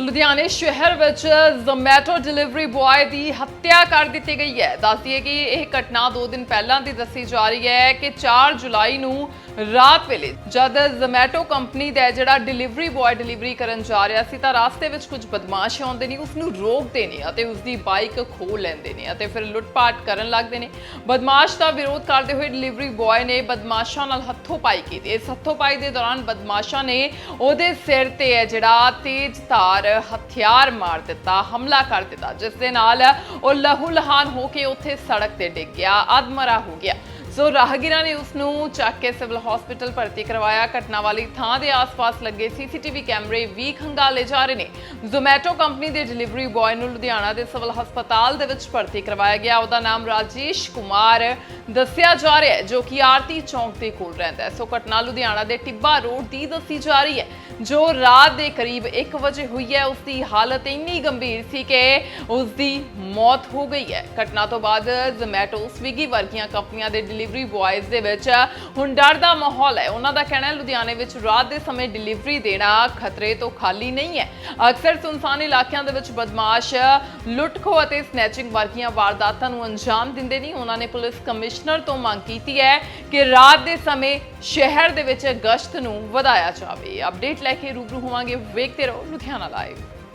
ਸੋ ਲੁਧਿਆਣੇ ਸ਼ਹਿਰ ਵਿੱਚ ਜ਼ੋਮੈਟੋ ਡਿਲੀਵਰੀ ਬੁਆਏ ਦੀ ਹੱਤਿਆ ਕਰ ਦਿੱਤੀ ਗਈ ਹੈ। ਦੱਸਦੀਏ ਕਿ ਇਹ ਘਟਨਾ 2 ਦਿਨ ਪਹਿਲਾਂ ਦੀ ਦੱਸੀ ਜਾ ਰਹੀ ਹੈ ਕਿ 4 ਜੁਲਾਈ ਨੂੰ ਰਾਤ ਵੇਲੇ ਜਦ ਜ਼ੋਮੈਟੋ ਕੰਪਨੀ ਦਾ ਜਿਹੜਾ ਡਿਲੀਵਰੀ ਬੁਆਏ ਡਿਲੀਵਰੀ ਕਰਨ ਜਾ ਰਿਹਾ ਸੀ ਤਾਂ ਰਾਸਤੇ ਵਿੱਚ ਕੁਝ ਬਦਮਾਸ਼ ਆਉਂਦੇ ਨੇ ਉਸ ਨੂੰ ਰੋਕਦੇ ਨੇ ਅਤੇ ਉਸ ਦੀ ਬਾਈਕ ਖੋਹ ਲੈਂਦੇ ਨੇ ਅਤੇ ਫਿਰ ਲੁੱਟਪਾਟ ਕਰਨ ਲੱਗਦੇ ਨੇ। ਬਦਮਾਸ਼ ਦਾ ਵਿਰੋਧ ਕਰਦੇ ਹੋਏ ਡਿਲੀਵਰੀ ਬੁਆਏ ਨੇ ਬਦਮਾਸ਼ਾਂ ਨਾਲ ਹੱਥੋਂ ਪਾਈ ਕੀਤੀ। ਇਸ ਹੱਥੋਂ ਪਾਈ ਦੇ ਦੌਰਾਨ ਬਦਮਾਸ਼ਾਂ ਨੇ ਉਹਦੇ ਸਿਰ ਤੇ ਹੈ ਜਿਹੜਾ ਤੇਜ਼ ਧਾਰ ਹਥਿਆਰ ਮਾਰ ਦਿੱਤਾ, ਹਮਲਾ ਕਰ ਦਿੱਤਾ, ਜਿਸ ਦੇ ਨਾਲ ਉਹ ਲਹੂ ਲਹਾਨ ਹੋ ਕੇ ਉੱਥੇ ਸੜਕ ਤੇ ਡਿੱਗ ਗਿਆ ਅਧਮਰਾ ਹੋ ਗਿਆ। ਸੋ ਰਾਹਗੀਰਾਂ ਨੇ ਉਸ ਨੂੰ ਚੱਕ ਕੇ ਸਿਵਲ ਹਸਪੀਟਲ ਭਰਤੀ ਕਰਵਾਇਆ। ਘਟਨਾ ਵਾਲੀ ਥਾਂ ਦੇ ਆਸ-ਪਾਸ ਲੱਗੇ ਸੀਸੀਟੀਵੀ ਕੈਮਰੇ ਵੀ ਖੰਗਾਲੇ ਜਾ ਰਹੇ ਨੇ। ਜ਼ੋਮੈਟੋ ਕੰਪਨੀ ਦੇ ਡਿਲੀਵਰੀ ਬੁਆਏ ਨੂੰ ਲੁਧਿਆਣਾ ਦੇ ਸਿਵਲ ਹਸਪਤਾਲ ਦੇ ਵਿੱਚ ਭਰਤੀ ਕਰਵਾਇਆ ਗਿਆ। ਉਹਦਾ ਨਾਮ ਰਾਜੇਸ਼ ਕੁਮਾਰ ਦੱਸਿਆ ਜਾ ਰਿਹਾ ਹੈ, ਜੋ ਕਿ ਆਰਤੀ ਚੌਂਕ ਦੇ ਕੋਲ ਰਹਿੰਦਾ ਹੈ। ਸੋ ਘਟਨਾ ਲੁਧਿਆਣਾ ਦੇ ਟਿੱਬਾ ਰੋਡ ਦੀ ਦੱਸੀ ਜਾ ਰਹੀ ਹੈ। ਜੋ ਰਾਤ ਦੇ ਕਰੀਬ 1 ਵਜੇ ਹੋਈ ਹੈ ਉਸ ਦੀ ਹਾਲਤ ਇੰਨੀ ਗੰਭੀਰ ਸੀ ਕਿ ਉਸ ਦੀ ਮੌਤ ਹੋ ਗਈ ਹੈ। ਘਟਨਾ ਤੋਂ ਬਾਅਦ ਜ਼ੋਮੈਟੋ ਸਵੀਗੀ ਵਰਗੀਆਂ ਕੰਪਨੀਆਂ ਦੇ ਡਿਲੀਵਰੀ ਬੁਆਇਜ਼ ਦੇ ਵਿੱਚ ਹੁਣ ਡਰ ਦਾ ਮਾਹੌਲ ਹੈ। ਉਹਨਾਂ ਦਾ ਕਹਿਣਾ ਹੈ, ਲੁਧਿਆਣੇ ਵਿੱਚ ਰਾਤ ਦੇ ਸਮੇਂ ਡਿਲੀਵਰੀ ਦੇਣਾ ਖਤਰੇ ਤੋਂ ਖਾਲੀ ਨਹੀਂ ਹੈ। ਅਕਸਰ ਸੁਨਸਾਨ ਇਲਾਕਿਆਂ ਦੇ ਵਿੱਚ ਬਦਮਾਸ਼ ਲੁੱਟਖੋ ਅਤੇ ਸਨੈਚਿੰਗ ਵਰਗੀਆਂ ਵਾਰਦਾਤਾਂ ਨੂੰ ਅੰਜਾਮ ਦਿੰਦੇ ਨਹੀਂ ਉਹਨਾਂ ਨੇ ਪੁਲਿਸ ਕਮਿਸ਼ਨਰ ਤੋਂ ਮੰਗ ਕੀਤੀ ਹੈ ਕਿ ਰਾਤ ਦੇ ਸਮੇਂ ਸ਼ਹਿਰ ਦੇ ਵਿੱਚ ਗਸ਼ਤ ਨੂੰ ਵਧਾਇਆ ਜਾਵੇ। ਅਪਡੇਟ ਲੈ ਕੇ ਰੂਬਰੂ ਹੋਵਾਂਗੇ। ਵੇਖਦੇ ਰਹੋ ਲੁਧਿਆਣਾ ਲਾਈਵ